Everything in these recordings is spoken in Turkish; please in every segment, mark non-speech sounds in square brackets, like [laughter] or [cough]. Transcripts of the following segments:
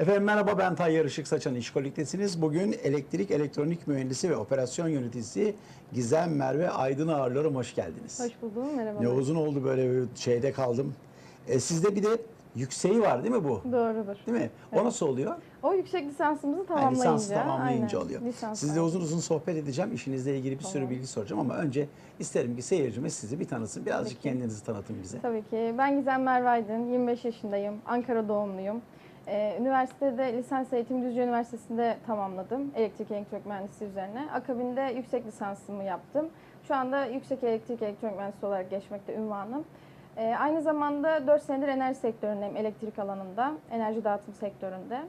Efendim merhaba ben Tayyar Işık Saçan İşkolik'tesiniz. Bugün elektrik, elektronik mühendisi ve operasyon yöneticisi Gizem Merve Aydın ağırlıyorum. Hoş geldiniz. Hoş buldum. Merhaba. Ne uzun oldu böyle bir şeyde kaldım. E, sizde bir de yükseği var değil mi bu? Doğrudur. Değil mi? O nasıl oluyor? O yüksek lisansımızı tamamlayınca. lisans tamamlayınca aynen, oluyor. lisans Sizle uzun uzun sohbet edeceğim. İşinizle ilgili bir sürü Tamam. bilgi soracağım ama önce isterim ki seyircimiz sizi bir tanısın. Birazcık Tabii ki. kendinizi tanıtın bize. Tabii ki. Ben Gizem Merve Aydın, 25 yaşındayım. Ankara doğumluyum. Ee, üniversitede lisans eğitimi Düzce Üniversitesi'nde tamamladım. Elektrik elektronik mühendisliği üzerine. Akabinde yüksek lisansımı yaptım. Şu anda yüksek elektrik elektronik mühendisi olarak geçmekte ünvanım. Ee, aynı zamanda 4 senedir enerji sektöründeyim. Elektrik alanında, enerji dağıtım sektöründe.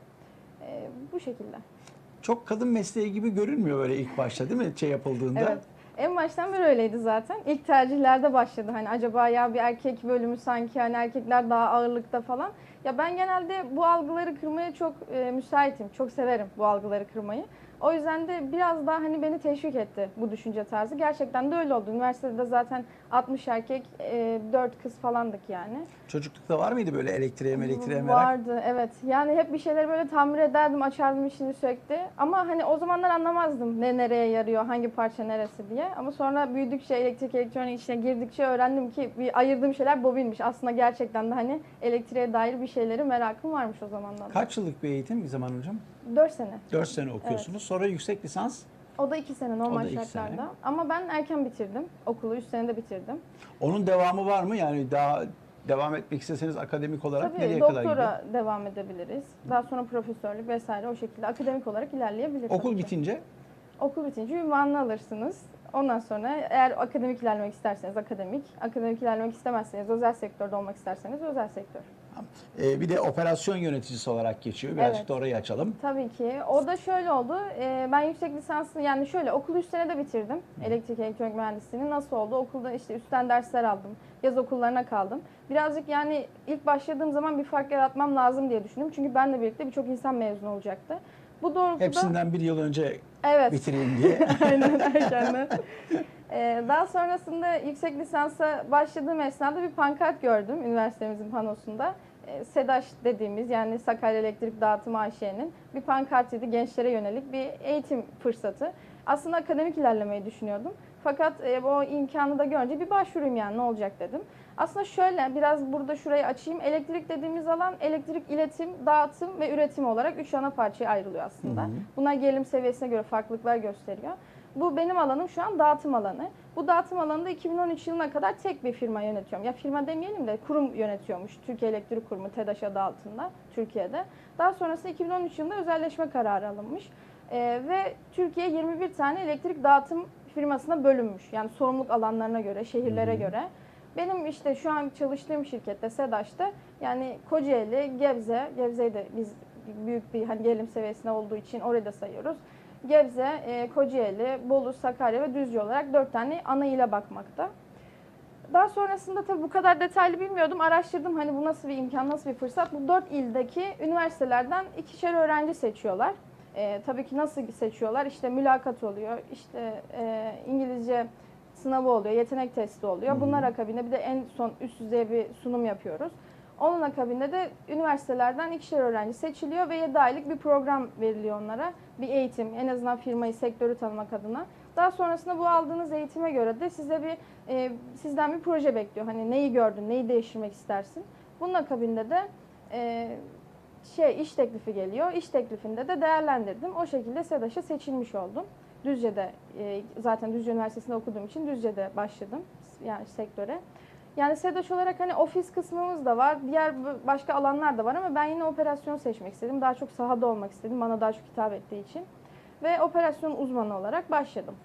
Ee, bu şekilde. Çok kadın mesleği gibi görünmüyor böyle ilk başta değil mi? Şey yapıldığında. Evet. En baştan beri öyleydi zaten. İlk tercihlerde başladı. Hani acaba ya bir erkek bölümü sanki hani erkekler daha ağırlıkta falan. Ya ben genelde bu algıları kırmaya çok e, müsaitim. Çok severim bu algıları kırmayı. O yüzden de biraz daha hani beni teşvik etti bu düşünce tarzı. Gerçekten de öyle oldu. Üniversitede zaten 60 erkek, e, 4 kız falandık yani. Çocuklukta var mıydı böyle elektriğe elektriğe merak? Vardı evet. Yani hep bir şeyleri böyle tamir ederdim, açardım işini sürekli. Ama hani o zamanlar anlamazdım ne nereye yarıyor, hangi parça neresi diye. Ama sonra büyüdükçe, elektrik elektronik içine girdikçe öğrendim ki bir ayırdığım şeyler bobinmiş. Aslında gerçekten de hani elektriğe dair bir şeyleri merakım varmış o zamandan. Kaç yıllık bir eğitim Gizem Hanımcığım? 4 sene. 4 sene okuyorsunuz. Sonra yüksek lisans. O da 2 sene normal iki şartlarda. sene. Ama ben erken bitirdim. Okulu 3 senede bitirdim. Onun devamı var mı? Yani daha devam etmek isteseniz akademik olarak Tabii nereye kadar gidiyor? doktora devam edebiliriz. Daha sonra profesörlük vesaire o şekilde akademik olarak ilerleyebiliriz. Okul bitince Okul bitince ünvanını alırsınız. Ondan sonra eğer akademik ilerlemek isterseniz akademik, akademik ilerlemek istemezseniz özel sektörde olmak isterseniz özel sektör. E, bir de operasyon yöneticisi olarak geçiyor. Birazcık Evet. da orayı açalım. Tabii ki. O da şöyle oldu. Ee, ben yüksek lisansı yani şöyle okulu 3 senede bitirdim. Elektrik elektronik mühendisliğini. Nasıl oldu? Okulda işte üstten dersler aldım. Yaz okullarına kaldım. Birazcık yani ilk başladığım zaman bir fark yaratmam lazım diye düşündüm. Çünkü benle birlikte birçok insan mezun olacaktı. Bu doğrultuda Hepsinden bir yıl önce evet. bitireyim diye. [laughs] Aynen [laughs] erkenden. Ee, daha sonrasında yüksek lisansa başladığım esnada bir pankart gördüm üniversitemizin panosunda. Ee, SEDAŞ dediğimiz yani Sakarya Elektrik Dağıtım AŞ'nin bir pankartıydı gençlere yönelik bir eğitim fırsatı. Aslında akademik ilerlemeyi düşünüyordum. Fakat e, o imkanı da görünce bir başvurayım yani ne olacak dedim. Aslında şöyle biraz burada şurayı açayım. Elektrik dediğimiz alan elektrik iletim, dağıtım ve üretim olarak üç ana parçaya ayrılıyor aslında. Hı hı. Bunlar gerilim seviyesine göre farklılıklar gösteriyor. Bu benim alanım şu an dağıtım alanı. Bu dağıtım alanında 2013 yılına kadar tek bir firma yönetiyorum. Ya firma demeyelim de kurum yönetiyormuş. Türkiye Elektrik Kurumu TEDAŞ adı altında Türkiye'de. Daha sonrasında 2013 yılında özelleşme kararı alınmış. Ee, ve Türkiye 21 tane elektrik dağıtım firmasına bölünmüş. Yani sorumluluk alanlarına göre, şehirlere hı. göre. Benim işte şu an çalıştığım şirkette SEDAŞ'ta yani Kocaeli, Gebze, Gebze'yi de biz büyük bir hani gerilim seviyesinde olduğu için orayı da sayıyoruz. Gebze, e, Kocaeli, Bolu, Sakarya ve Düzce olarak dört tane ana ile bakmakta. Daha sonrasında tabii bu kadar detaylı bilmiyordum. Araştırdım hani bu nasıl bir imkan, nasıl bir fırsat. Bu dört ildeki üniversitelerden ikişer öğrenci seçiyorlar. E, tabii ki nasıl seçiyorlar? İşte mülakat oluyor, işte e, İngilizce sınavı oluyor, yetenek testi oluyor. Bunlar akabinde bir de en son üst düzey bir sunum yapıyoruz. Onun akabinde de üniversitelerden ikişer öğrenci seçiliyor ve 7 aylık bir program veriliyor onlara. Bir eğitim, en azından firmayı, sektörü tanımak adına. Daha sonrasında bu aldığınız eğitime göre de size bir e, sizden bir proje bekliyor. Hani neyi gördün, neyi değiştirmek istersin. Bunun akabinde de e, şey iş teklifi geliyor. İş teklifinde de değerlendirdim. O şekilde SEDAŞ'a seçilmiş oldum. Düzce'de e, zaten Düzce Üniversitesi'nde okuduğum için Düzce'de başladım yani sektöre. Yani SEDAŞ olarak hani ofis kısmımız da var, diğer başka alanlar da var ama ben yine operasyon seçmek istedim. Daha çok sahada olmak istedim, bana daha çok hitap ettiği için. Ve operasyon uzmanı olarak başladım.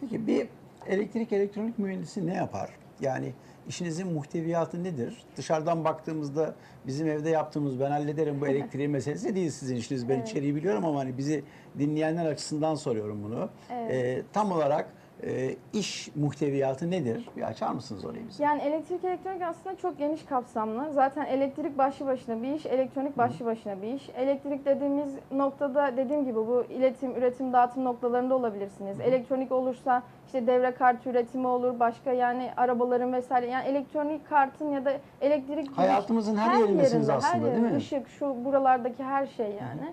Peki bir elektrik elektronik mühendisi ne yapar? Yani işinizin muhteviyatı nedir? Dışarıdan baktığımızda bizim evde yaptığımız ben hallederim bu elektriği meselesi değil sizin işiniz. Ben Evet. içeriği biliyorum ama hani bizi dinleyenler açısından soruyorum bunu. Evet. Ee, tam olarak e, iş muhteviyatı nedir? Bir açar mısınız orayı bize? Yani elektrik elektronik aslında çok geniş kapsamlı. Zaten elektrik başlı başına bir iş, elektronik başlı başına bir iş. Elektrik dediğimiz noktada dediğim gibi bu iletim, üretim, dağıtım noktalarında olabilirsiniz. Elektronik olursa işte devre kartı üretimi olur, başka yani arabaların vesaire. Yani elektronik kartın ya da elektrik Hayatımızın her yerindesiniz yerinde, aslında, her değil mi? yerinde. Işık, şu buralardaki her şey yani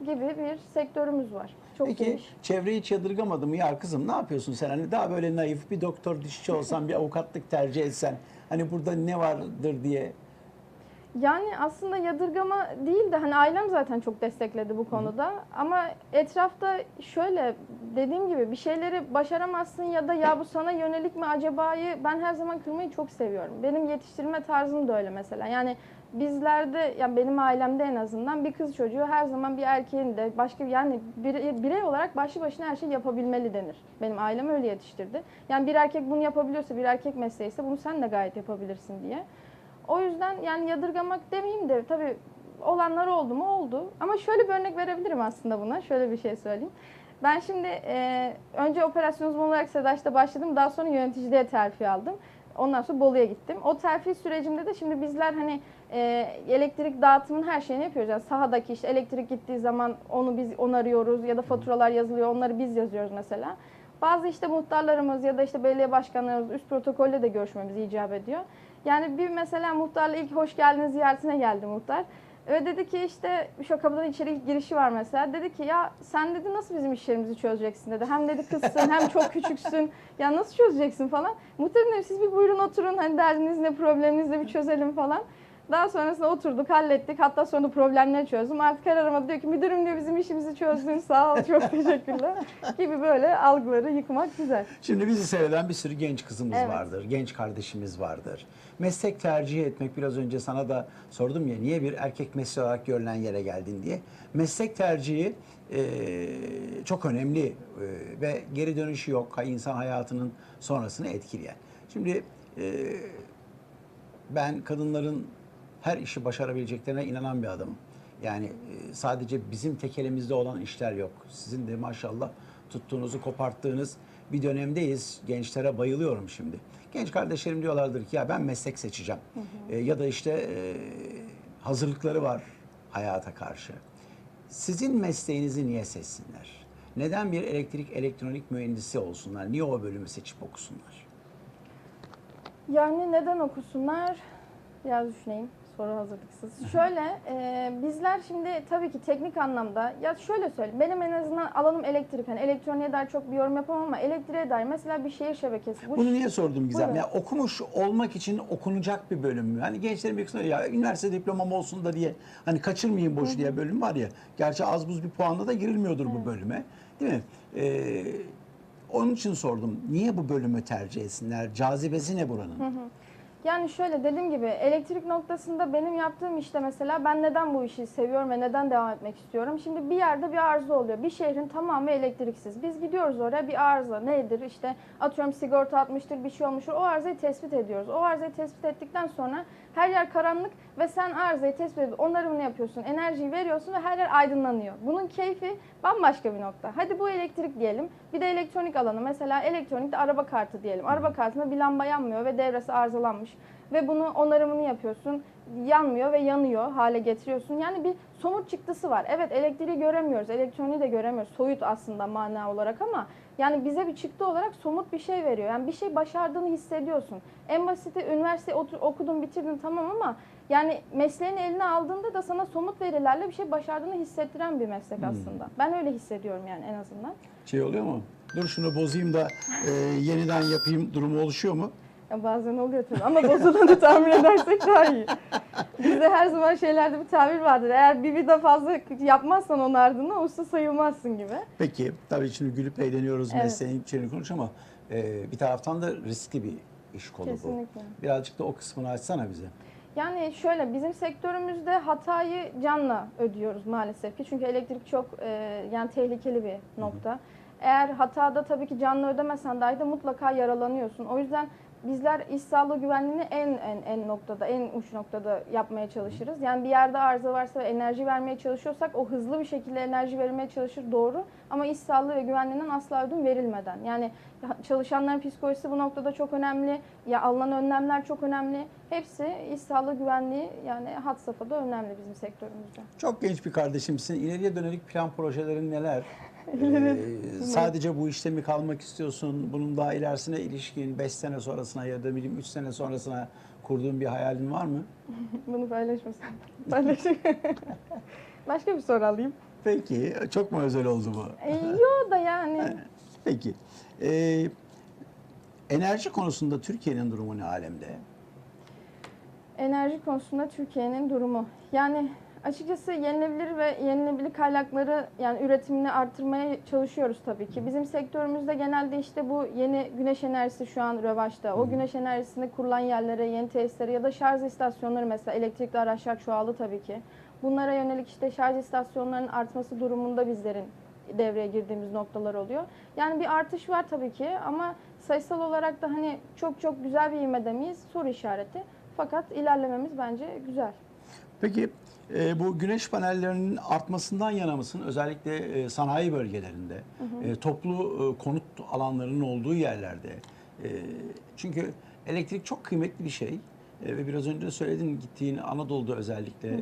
gibi bir sektörümüz var. Çok Peki geniş. hiç yadırgamadı mı ya kızım ne yapıyorsun sen? Hani daha böyle naif bir doktor dişçi olsan bir avukatlık tercih etsen hani burada ne vardır diye. Yani aslında yadırgama değil de hani ailem zaten çok destekledi bu konuda. Ama etrafta şöyle dediğim gibi bir şeyleri başaramazsın ya da ya bu sana yönelik mi acaba'yı ben her zaman kırmayı çok seviyorum. Benim yetiştirme tarzım da öyle mesela. Yani bizlerde yani benim ailemde en azından bir kız çocuğu her zaman bir erkeğin de başka yani birey, olarak başlı başına her şeyi yapabilmeli denir. Benim ailem öyle yetiştirdi. Yani bir erkek bunu yapabiliyorsa bir erkek mesleği ise bunu sen de gayet yapabilirsin diye. O yüzden yani yadırgamak demeyeyim de tabii olanlar oldu mu oldu. Ama şöyle bir örnek verebilirim aslında buna. Şöyle bir şey söyleyeyim. Ben şimdi e, önce operasyon uzmanı olarak SEDAŞ'ta başladım. Daha sonra yöneticiliğe terfi aldım. Ondan sonra Bolu'ya gittim. O terfi sürecimde de şimdi bizler hani e, elektrik dağıtımının her şeyini yapıyoruz. Yani sahadaki işte elektrik gittiği zaman onu biz onarıyoruz ya da faturalar yazılıyor. Onları biz yazıyoruz mesela. Bazı işte muhtarlarımız ya da işte belediye başkanlarımız üst protokolle de görüşmemiz icap ediyor. Yani bir mesela muhtarla ilk hoş geldiniz ziyaretine geldi muhtar. Ve dedi ki işte şu kapıdan içeri girişi var mesela. Dedi ki ya sen dedi nasıl bizim işlerimizi çözeceksin dedi. Hem dedi kızsın hem çok küçüksün. Ya nasıl çözeceksin falan. Muhtarım dedim siz bir buyurun oturun hani derdiniz ne probleminiz de bir çözelim falan. Daha sonrasında oturduk, hallettik. Hatta sonra problemleri çözdüm. Artık her aramada diyor ki müdürüm diyor bizim işimizi çözdün sağ ol çok [laughs] teşekkürler. Gibi böyle algıları yıkmak güzel. Şimdi bizi seyreden bir sürü genç kızımız Evet. vardır, genç kardeşimiz vardır. Meslek tercih etmek biraz önce sana da sordum ya niye bir erkek mesleği olarak görülen yere geldin diye. Meslek tercihi e, çok önemli e, ve geri dönüşü yok. İnsan hayatının sonrasını etkileyen. Şimdi e, ben kadınların her işi başarabileceklerine inanan bir adamım. Yani e, sadece bizim tek elimizde olan işler yok. Sizin de maşallah tuttuğunuzu koparttığınız bir dönemdeyiz. Gençlere bayılıyorum şimdi. Genç kardeşlerim diyorlardır ki ya ben meslek seçeceğim. E, ya da işte e, hazırlıkları var hayata karşı. Sizin mesleğinizi niye seçsinler? Neden bir elektrik elektronik mühendisi olsunlar? Niye o bölümü seçip okusunlar? Yani neden okusunlar? Biraz düşüneyim. Soru hazırlıksız. Şöyle, e, bizler şimdi tabii ki teknik anlamda, ya şöyle söyleyeyim, benim en azından alanım elektrik. Hani elektroniğe dair çok bir yorum yapamam ama elektriğe dair mesela bir şehir şebekesi. Bu Bunu niye sordum Gizem? Buyurun. Ya okumuş olmak için okunacak bir bölüm mü? Hani gençlerin bir kısmı ya üniversite diplomam olsun da diye hani kaçırmayayım boş diye bölüm var ya. Gerçi az buz bir puanla da girilmiyordur bu bölüme. Değil mi? Ee, onun için sordum. Niye bu bölümü tercih etsinler? Cazibesi ne buranın? Yani şöyle dediğim gibi elektrik noktasında benim yaptığım işte mesela ben neden bu işi seviyorum ve neden devam etmek istiyorum? Şimdi bir yerde bir arıza oluyor. Bir şehrin tamamı elektriksiz. Biz gidiyoruz oraya bir arıza nedir? İşte atıyorum sigorta atmıştır bir şey olmuştur. O arızayı tespit ediyoruz. O arızayı tespit ettikten sonra her yer karanlık ve sen arızayı tespit edip onarımını yapıyorsun. Enerjiyi veriyorsun ve her yer aydınlanıyor. Bunun keyfi bambaşka bir nokta. Hadi bu elektrik diyelim. Bir de elektronik alanı. Mesela elektronikte araba kartı diyelim. Araba kartında bir lamba yanmıyor ve devresi arızalanmış. Ve bunu onarımını yapıyorsun. Yanmıyor ve yanıyor hale getiriyorsun. Yani bir somut çıktısı var. Evet elektriği göremiyoruz. Elektroniği de göremiyoruz. Soyut aslında mana olarak ama yani bize bir çıktı olarak somut bir şey veriyor. Yani bir şey başardığını hissediyorsun. En basiti üniversite okudun bitirdin tamam ama yani mesleğini eline aldığında da sana somut verilerle bir şey başardığını hissettiren bir meslek aslında. Ben öyle hissediyorum yani en azından. Şey oluyor mu? Dur şunu bozayım da e, yeniden yapayım durumu oluşuyor mu? Ya bazen oluyor tabii ama bozulanı tahmin edersek daha iyi. Bizde her zaman şeylerde bir tabir vardır. Eğer bir vida fazla yapmazsan onun ardından usta sayılmazsın gibi. Peki tabii şimdi gülüp eğleniyoruz Evet. mesleğin içeriğini konuş ama e, bir taraftan da riskli bir iş kolu Kesinlikle. bu. Birazcık da o kısmını açsana bize. Yani şöyle bizim sektörümüzde hatayı canla ödüyoruz maalesef ki. Çünkü elektrik çok e, yani tehlikeli bir nokta. Eğer hatada tabii ki canlı ödemesen dahi de mutlaka yaralanıyorsun. O yüzden bizler iş sağlığı güvenliğini en en en noktada, en uç noktada yapmaya çalışırız. Yani bir yerde arıza varsa ve enerji vermeye çalışıyorsak o hızlı bir şekilde enerji verilmeye çalışır doğru. Ama iş sağlığı ve güvenliğinden asla ödün verilmeden. Yani çalışanların psikolojisi bu noktada çok önemli. Ya alınan önlemler çok önemli. Hepsi iş sağlığı güvenliği yani had safhada önemli bizim sektörümüzde. Çok genç bir kardeşimsin. İleriye dönük plan projelerin neler? Ee, sadece bu işte mi kalmak istiyorsun? Bunun daha ilerisine ilişkin 5 sene sonrasına ya da bileyim 3 sene sonrasına kurduğun bir hayalin var mı? [laughs] Bunu paylaşmasam. Paylaşayım. [laughs] Başka bir soru alayım. Peki. Çok mu özel oldu bu? E, yo da yani. [laughs] Peki. Ee, enerji konusunda Türkiye'nin durumu ne alemde? Enerji konusunda Türkiye'nin durumu. Yani açıkçası yenilebilir ve yenilebilir kaynakları yani üretimini arttırmaya çalışıyoruz tabii ki. Bizim sektörümüzde genelde işte bu yeni güneş enerjisi şu an revaçta. O güneş enerjisini kurulan yerlere, yeni tesislere ya da şarj istasyonları mesela elektrikli araçlar çoğaldı tabii ki. Bunlara yönelik işte şarj istasyonlarının artması durumunda bizlerin devreye girdiğimiz noktalar oluyor. Yani bir artış var tabii ki ama sayısal olarak da hani çok çok güzel bir ivmede miyiz? Soru işareti. Fakat ilerlememiz bence güzel. Peki e, bu güneş panellerinin artmasından yana mısın? Özellikle e, sanayi bölgelerinde, e, toplu e, konut alanlarının olduğu yerlerde. E, çünkü elektrik çok kıymetli bir şey. E, ve biraz önce de söyledin gittiğin Anadolu'da özellikle e,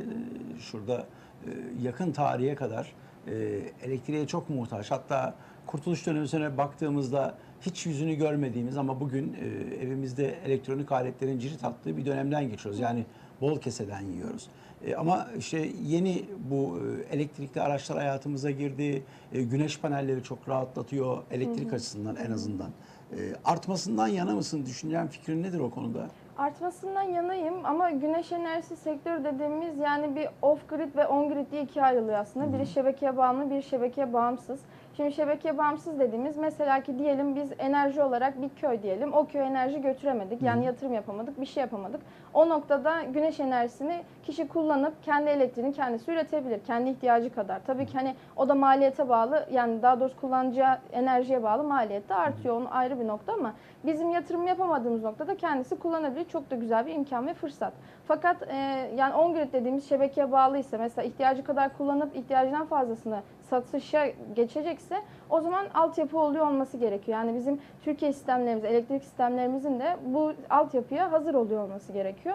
şurada e, yakın tarihe kadar e, elektriğe çok muhtaç. Hatta Kurtuluş dönemine baktığımızda hiç yüzünü görmediğimiz ama bugün e, evimizde elektronik aletlerin cirit attığı bir dönemden geçiyoruz. Yani bol keseden yiyoruz. E, ama işte yeni bu e, elektrikli araçlar hayatımıza girdi. E, güneş panelleri çok rahatlatıyor elektrik açısından en azından. E, artmasından yana mısın? Düşüncen fikrin nedir o konuda? Artmasından yanayım ama güneş enerjisi sektörü dediğimiz yani bir off grid ve on grid diye ikiye ayrılıyor aslında. Biri şebekeye bağımlı, biri şebekeye bağımsız. Şimdi şebekeye bağımsız dediğimiz mesela ki diyelim biz enerji olarak bir köy diyelim. O köye enerji götüremedik. Yani yatırım yapamadık, bir şey yapamadık. O noktada güneş enerjisini kişi kullanıp kendi elektriğini kendisi üretebilir. Kendi ihtiyacı kadar. Tabii ki hani o da maliyete bağlı yani daha doğrusu kullanacağı enerjiye bağlı maliyet de artıyor. Onun ayrı bir nokta ama bizim yatırım yapamadığımız noktada kendisi kullanabilir. Çok da güzel bir imkan ve fırsat. Fakat e, yani on grid dediğimiz şebekeye bağlıysa mesela ihtiyacı kadar kullanıp ihtiyacından fazlasını satışa geçecekse o zaman altyapı oluyor olması gerekiyor. Yani bizim Türkiye sistemlerimiz, elektrik sistemlerimizin de bu altyapıya hazır oluyor olması gerekiyor.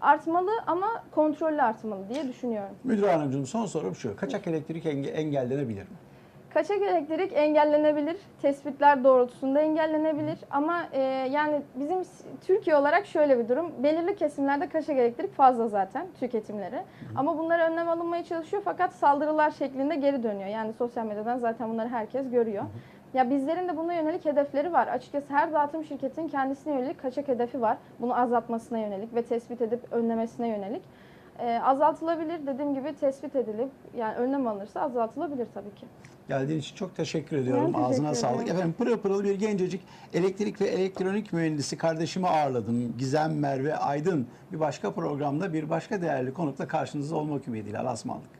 Artmalı ama kontrollü artmalı diye düşünüyorum. Müdür Hanımcığım son sorum şu. Kaçak elektrik enge- engellenebilir mi? Kaçak elektrik engellenebilir, tespitler doğrultusunda engellenebilir ama e, yani bizim Türkiye olarak şöyle bir durum, belirli kesimlerde kaçak elektrik fazla zaten tüketimleri ama bunlara önlem alınmaya çalışıyor fakat saldırılar şeklinde geri dönüyor. Yani sosyal medyadan zaten bunları herkes görüyor. Ya bizlerin de buna yönelik hedefleri var. Açıkçası her dağıtım şirketinin kendisine yönelik kaçak hedefi var. Bunu azaltmasına yönelik ve tespit edip önlemesine yönelik. E, azaltılabilir dediğim gibi tespit edilip yani önlem alınırsa azaltılabilir tabii ki. Geldiğin için çok teşekkür ediyorum. teşekkür Ağzına ederim. sağlık. Efendim pırıl pırıl bir gencecik elektrik ve elektronik mühendisi kardeşimi ağırladım. Gizem Merve Aydın. Bir başka programda bir başka değerli konukla karşınızda olmak ümidiyle. Allah'a ısmarladık.